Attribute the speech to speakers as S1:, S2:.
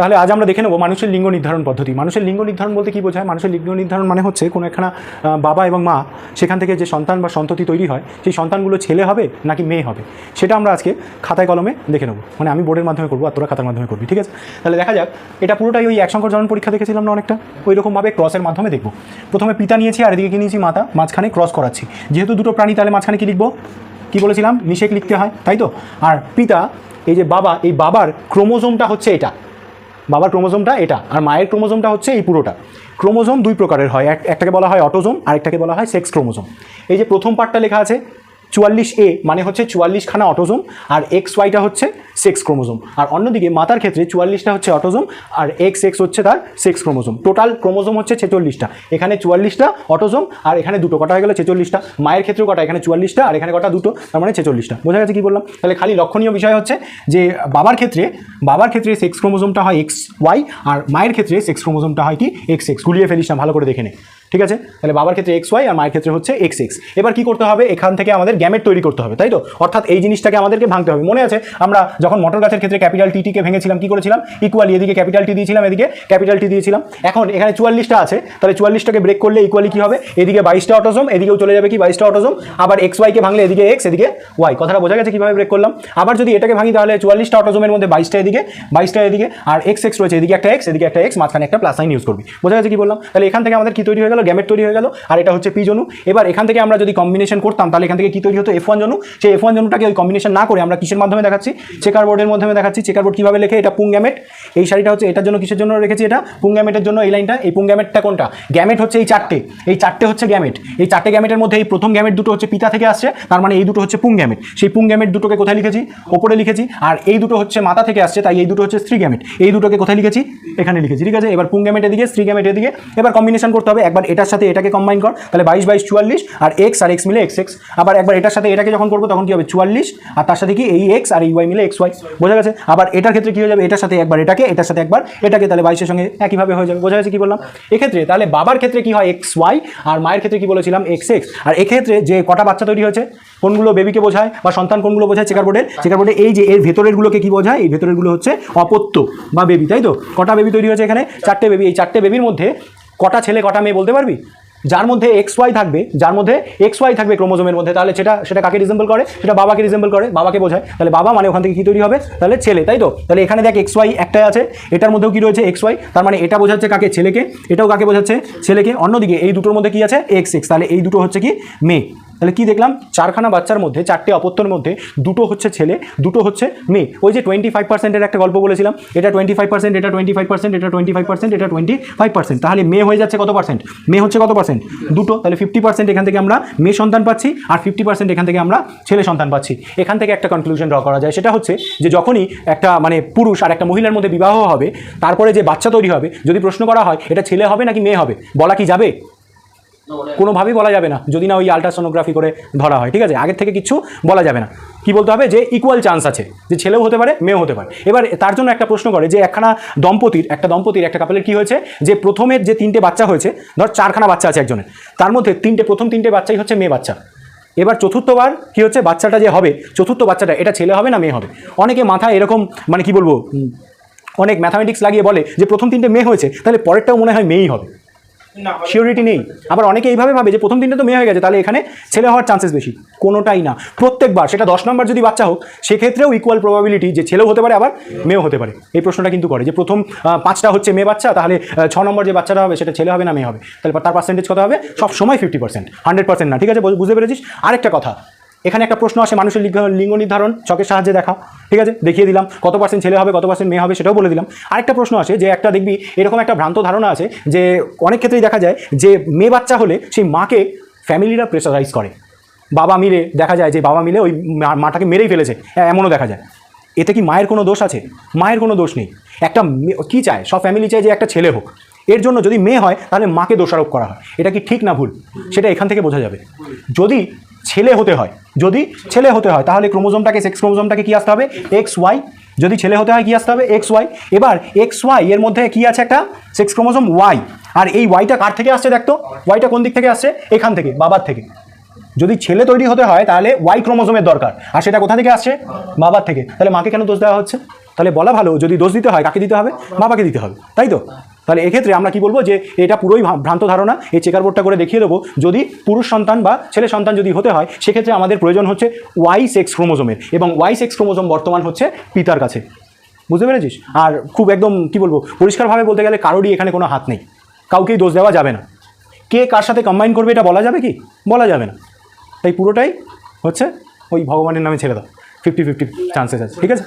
S1: তাহলে আজ আমরা দেখে নেব মানুষের লিঙ্গ নির্ধারণ পদ্ধতি। মানুষের লিঙ্গ নির্ধারণ বলতে কী বোঝায়? মানুষের লিঙ্গ নির্ধারণ মানে হচ্ছে কোনো একখানা বাবা এবং মা সেখান থেকে যে সন্তান বা সন্ততি তৈরি হয়, সেই সন্তানগুলো ছেলে হবে নাকি মেয়ে হবে? সেটা আমরা আজকে খাতায় কলমে দেখে নেব। মানে আমি বোর্ডের মাধ্যমে করব আর তোরা খাতার মাধ্যমে করবি, ঠিক আছে? তাহলে দেখা যাক, এটা পুরোটাই ওই এক জনন পরীক্ষা দেখেছিলাম না অনেকটা? ওই রকমভাবে ক্রসের মাধ্যমে দেখব। প্রথমে পিতা নিয়েছি আর এদিকে কি নিয়েছি? মাতা। মাঝখানে ক্রস করাচ্ছি। যেহেতু দুটো প্রাণী, তাহলে মাঝখানে কি লিখব? কি বলেছিলাম? নিষেক লিখতে হয়, তাই তো? আর পিতা, এই যে বাবা, এই বাবার ক্রোমোজোমটা হচ্ছে এটা। বাবার ক্রোমোজোমটা এটা, আর মায়ের ক্রোমোজোমটা হচ্ছে এই পুরোটা। ক্রোমোজোম দুই প্রকারের হয়, এক একটাকে বলা হয় অটোজোম, আরেকটাকে বলা হয় সেক্স ক্রোমোজোম। এই যে প্রথম পার্টটা লেখা আছে চুয়াল্লিশ এ মানে হচ্ছে চুয়াল্লিশখানা অটোজোম আর এক্স ওয়াইটা হচ্ছে সেক্স ক্রোমোজোম। আর অন্যদিকে মাতার ক্ষেত্রে চুয়াল্লিশটা হচ্ছে অটোজোম আর এক্স এক্স হচ্ছে তার সেক্স ক্রোমোজোম। টোটাল ক্রোমোজোম হচ্ছে ছেচল্লিশটা। এখানে চুয়াল্লিশটা অটোজোম আর এখানে দুটো কটা হয়ে গেলো ছেচল্লিশটা। মায়ের ক্ষেত্রেও কটা, এখানে চুয়াল্লিশটা আর এখানে কটা দুটো, তার মানে ছেচল্লিশটা। বোঝা গেছে কি বললাম? তাহলে খালি লক্ষণীয় বিষয় হচ্ছে যে বাবার ক্ষেত্রে বাবার ক্ষেত্রে সেক্স ক্রোমোজোমটা হয় এক্স ওয়াই আর মায়ের ক্ষেত্রে সেক্স ক্রোমোজোমটা হয় কি এক্স এক্স গুলিয়ে ফেলিস না, ভালো করে দেখে নে। ঠিক আছে? তাহলে বাবার ক্ষেত্রে এক্স ওয়াই আর মায়ের ক্ষেত্রে হচ্ছে এক্স এক্স এবার কি করতে হবে? এখান থেকে আমাদের গ্যামেট তৈরি করতে হবে, তাই তো? অর্থাৎ এই জিনিসটাকে আমাদেরকে ভাঙতে হবে। মনে আছে, আমরা যখন মটর গাছের ক্ষেত্রে ক্যাপিটাল টিটিকে ভেঙেছিলাম, কি করেছিলাম? ইকুয়ালি এদিকে ক্যাপিটাল টি দিয়েছিলাম, এদিকে ক্যাপিটাল টি দিয়েছিলাম। এখন এখানে চুয়াল্লিশটা আছে, তাহলে চুয়াল্লিশটাকে ব্রেক করলে ইকুয়ালি কী হবে? এদিকে বাইশটা অটোজম এদিকেও চলে যাবে কি? বাইশটা অটোজম আবার এক্স ওয়াইকে ভাঙলে এদিকে এক্স এদিকে ওয়াই কথাটা বোঝা গেছে কীভাবে ব্রেক করলাম? আবার যদি এটাকে ভাঙি, তাহলে চুয়াল্লিশটা অটোজমের মধ্যে বাইশটা এদিকে বাইশটা এদিকে, আর এক্স এক্স রয়েছে, এদিকে একটা এক্স এদিকে একটা এক্স মাঝখানে একটা প্লাস সাইন ইউজ করবি। বোঝা গেছে কি বললাম? তাহলে এখান থেকে আমাদের কি তৈরি হয়ে গেল? গ্যামেট তৈরি হয়ে গেল, আর এটা হচ্ছে পি জনু। এবার এখান থেকে আমরা যদি কম্বিনেশন করতাম, তাহলে এখান থেকে কি তৈরি হতো? এফ ওয়ান জনু। সেই এফ ওয়ান জনুটাকে ওই কম্বিনেশন না করে আমরা কিসের মাধ্যমে দেখাচ্ছি? চেকার বোর্ডের মাধ্যমে দেখাচ্ছি। চেকার বোর্ড কীভাবে লেখে? এটা পুং গ্যামেট। এই শাড়িটা হচ্ছে, এটার জন্য কিসের জন্য রেখেছি এটা? পুং গ্যামেটের জন্য এই লাইনটা। এই পুং গ্যামেটটা কোনটা? গ্যামেট হচ্ছে এই চারটে। এই চারটে হচ্ছে গ্যামেট। এই চারটে গ্যামেটের মধ্যে এই প্রথম গ্যামেট দুটো হচ্ছে পিতা থেকে আসছে। তার মানে এই দুটো হচ্ছে পুং গ্যামেট। সেই পুং গ্যামেট দুটোকে কোথায় লিখেছি? ওপরে লিখেছি। আর এই দুটো হচ্ছে মাথা থেকে আসছে, তাই এই দুটো হচ্ছে স্ত্রী গ্যামেট। এই দুটোকে কোথায় লিখেছি? এখানে লিখেছি। ঠিক আছে? এবার পুং গ্যামেট এদিকে, স্ত্রী গ্যামেট এদিকে। এবার কম্বিনেশন করতে হবে। একবার এটার সাথে এটাকে কম্বাইন কর, তাহলে বাইশ বাইশ চুয়াল্লিশ, আর এক্স আর এক্স মিলে এক্স এক্স আবার একবার এটার সাথে এটাকে যখন করব, তখন কি হবে? চুয়াল্লিশ, আর তার সাথে কি? এই এক্স আর এই ওয়াই মিলে এক্স ওয়াই বোঝা গেছে? আবার এটার ক্ষেত্রে কী হয়ে যাবে? এটার সাথে একবার এটাকে, এটার সাথে একবার এটাকে, তাহলে বাইশের সঙ্গে একইভাবে হয়ে যাবে। বোঝা গেছে কি বললাম? এক্ষেত্রে তাহলে বাবার ক্ষেত্রে কী হয়? এক্স ওয়াই আর মায়ের ক্ষেত্রে কি বলেছিলাম? এক্স এক্স আর এক্ষেত্রে যে কটা বাচ্চা তৈরি হয়েছে, কোনগুলো বেবিকে বোঝায় বা সন্তান কোনগুলো বোঝায় চেকার বোর্ডের চেকার বোর্ডে এই যে এর ভেতরেরগুলোকে কি বোঝায়? এই ভেতরেরগুলো হচ্ছে অপত্য বা বেবি তাই তো? কটা বেবি তৈরি হয়েছে এখানে? চারটে বেবি এই চারটে বেবির মধ্যে কটা ছেলে, কটা মেয়ে বলতে পারবি? যার মধ্যে এক্স ওয়াই থাকবে, যার মধ্যে এক্স ওয়াই থাকবে ক্রোমোজোমের মধ্যে, তাহলে সেটা সেটা কাকে রিজেম্বল করে? সেটা বাবাকে রিজেম্বল করে, বাবাকে বোঝায়। তাহলে বাবা মানে ওখান থেকে কী তৈরি হবে? তাহলে ছেলে, তাই তো? তাহলে এখানে দেখ এক্স ওয়াই একটাই আছে, এটার মধ্যেও কী রয়েছে এক্স ওয়াই তার মানে এটা বোঝাচ্ছে কাকে? ছেলেকে। এটাও কাকে বোঝাচ্ছে? ছেলেকে। অন্যদিকে এই দুটোর মধ্যে কি আছে? এক্স এক্স তাহলে এই দুটো হচ্ছে কি? মেয়ে। তাহলে কি দেখলাম? চারখানা বাচ্চার মধ্যে, চারটে অপত্যর মধ্যে, দুটো হচ্ছে ছেলে, দুটো হচ্ছে মেয়ে। ওই যে টোয়েন্টি ফাইভ পার্সেন্টের একটা গল্প বলেছিলাম, এটা টোয়েন্টি ফাইভ পার্সেন্ট এটা টোয়েন্টি ফাইভ পার্সেন্ট এটা টোয়েন্টি এটা টোয়েন্টি ফাইভ পার্সেন্ট তাহলে মেয়ে হয়ে যাচ্ছে কত পার্সেন্ট মেয়ে হচ্ছে কত পার্সেন্ট দুটো। তাহলে ফিফটি পার্সেন্ট এখান থেকে আমরা মেয়ে সন্তান পাচ্ছি আর ফিফটি পার্সেন্ট এখান থেকে আমরা ছেলে সন্তান পাচ্ছি। এখান থেকে একটা কনক্লুশন ড্র করা যায়। সেটা হচ্ছে যে যখনই একটা মানে পুরুষ আর একটা মহিলার মধ্যে বিবাহ হবে, তারপরে যে বাচ্চা তৈরি হবে, যদি প্রশ্ন করা হয়, এটা ছেলে হবে নাকি মেয়ে হবে? বলা কি যাবে? কোনোভাবেই বলা যাবে না, যদি না ওই আলট্রাসোনোগ্রাফি করে ধরা হয়, ঠিক আছে? আগের থেকে কিছু বলা যাবে না। কি বলতে হবে? যে ইকুয়াল চান্স আছে, যে ছেলেও হতে পারে, মেয়েও হতে পারে। এবার তার জন্য একটা প্রশ্ন করে, যে একখানা দম্পতির, একটা দম্পতির, একটা কাপলের কি হয়েছে? যে প্রথমের যে তিনটে বাচ্চা হয়েছে, ধর চারখানা বাচ্চা আছে একজনের, তার মধ্যে তিনটে, প্রথম তিনটে বাচ্চাই হচ্ছে মেয়ে বাচ্চা। এবার চতুর্থবার কি হচ্ছে? বাচ্চাটা যে হবে, চতুর্থ বাচ্চাটা, এটা ছেলে হবে না মেয়ে হবে? অনেকে মাথায় এরকম মানে কি বলব অনেক ম্যাথামেটিক্স লাগিয়ে বলে যে প্রথম তিনটে মেয়ে হয়েছে, তাহলে পরেরটাও মনে হয় মেয়েই হবে। শিওরিটি নেই। আবার অনেকে এইভাবে ভাবে যে প্রথম দিনটা তো মেয়ে হয়ে গেছে, তাহলে এখানে ছেলে হওয়ার চান্সেস বেশি। কোনোটাই না। প্রত্যেকবার, সেটা দশ নম্বর যদি বাচ্চা হোক, সেক্ষেত্রেও ইকুয়াল প্রবাবিলিটি যে ছেলেও হতে পারে, আবার মেয়েও হতে পারে। এই প্রশ্নটা কিন্তু করে যে প্রথম পাঁচটা হচ্ছে মেয়ে বাচ্চা, তাহলে ছ নম্বর যে বাচ্চাটা হবে, সেটা ছেলে হবে না মেয়ে হবে? তাহলে তার পার্সেন্টেজ কত হবে? সব সময় ফিফটি পার্সেন্ট হান্ড্রেড পার্সেন্ট না। ঠিক আছে বুঝতে পেরেছিস? আরেকটা কথা এখানে একটা প্রশ্ন আসে, মানুষের লিঙ্গ- নির্ধারণ চকের সাহায্যে দেখা ঠিক আছে? দেখিয়ে দিলাম, কত পার্সেন্ট ছেলে হবে, কত পার্সেন্ট মেয়ে হবে সেটাও বলে দিলাম। আরেকটা প্রশ্ন আসে যে একটা দেখবি, এরকম একটা ভ্রান্ত ধারণা আছে যে অনেক ক্ষেত্রেই দেখা যায় যে মেয়ে বাচ্চা হলে সেই মাকে ফ্যামিলিরা প্রেশারাইজ করে। বাবা মিলে দেখা যায় যে বাবা মিলে ওই মাটাকে মেরেই ফেলেছে এমনও দেখা যায়। এতে কি মায়ের কোনো দোষ আছে? মায়ের কোনো দোষ নেই। একটা কি চায়? সব ফ্যামিলি চায় যে একটা ছেলে হোক। এর জন্য যদি মেয়ে হয়, তাহলে মাকে দোষারোপ করা হয়। এটা কি ঠিক না ভুল? সেটা এখান থেকে বোঝা যাবে। যদি ছেলে হতে হয়, যদি ছেলে হতে হয়, তাহলে ক্রোমোজোমটাকে, সেক্স ক্রোমোজোমটাকে কি আসতে হবে? X Y. যদি ছেলে হতে হয়, কি আসতে হবে? X Y. এবার এক্স ওয়াই, এর মধ্যে কি আছে একটা? Sex chromosome Y. আর এই ওয়াইটা কার থেকে আসছে দেখতো? ওয়াইটা কোন দিক থেকে আসছে? এখান থেকে, বাবার থেকে। যদি ছেলে তৈরি হতে হয়, তাহলে ওয়াই ক্রোমোজোমের দরকার। আর সেটা কোথা থেকে আসছে? বাবার থেকে। তাহলে মাকে কেন দোষ দেওয়া হচ্ছে? তাহলে বলা ভালো, যদি দোষ দিতে হয়, কাকে দিতে হবে? বাবাকে দিতে হবে। তাই তো? তাহলে এক্ষেত্রে আমরা কি বলব যে এটা পুরোই ভ্রান্ত ধারণা, এই চেকার বোর্ডটা করে দেখিয়ে দেবো। যদি পুরুষ সন্তান বা ছেলে সন্তান যদি হতে হয়, সেক্ষেত্রে আমাদের প্রয়োজন হচ্ছে ওয়াই সেক্স ক্রোমোজোমের এবং ওয়াই সেক্স ক্রোমোজোম বর্তমান হচ্ছে পিতার কাছে। বুঝতে পেরেছিস? আর খুব একদম কি বলব, পরিষ্কারভাবে বলতে গেলে কারোরই এখানে কোনো হাত নেই। কাউকেই দোষ দেওয়া যাবে না। কে কার সাথে কম্বাইন করবে এটা বলা যাবে কি? বলা যাবে না। তাই পুরোটাই হচ্ছে ওই ভগবানের নামে ছেড়ে দাও। ফিফটি ফিফটি চান্সেস আছে। ঠিক আছে?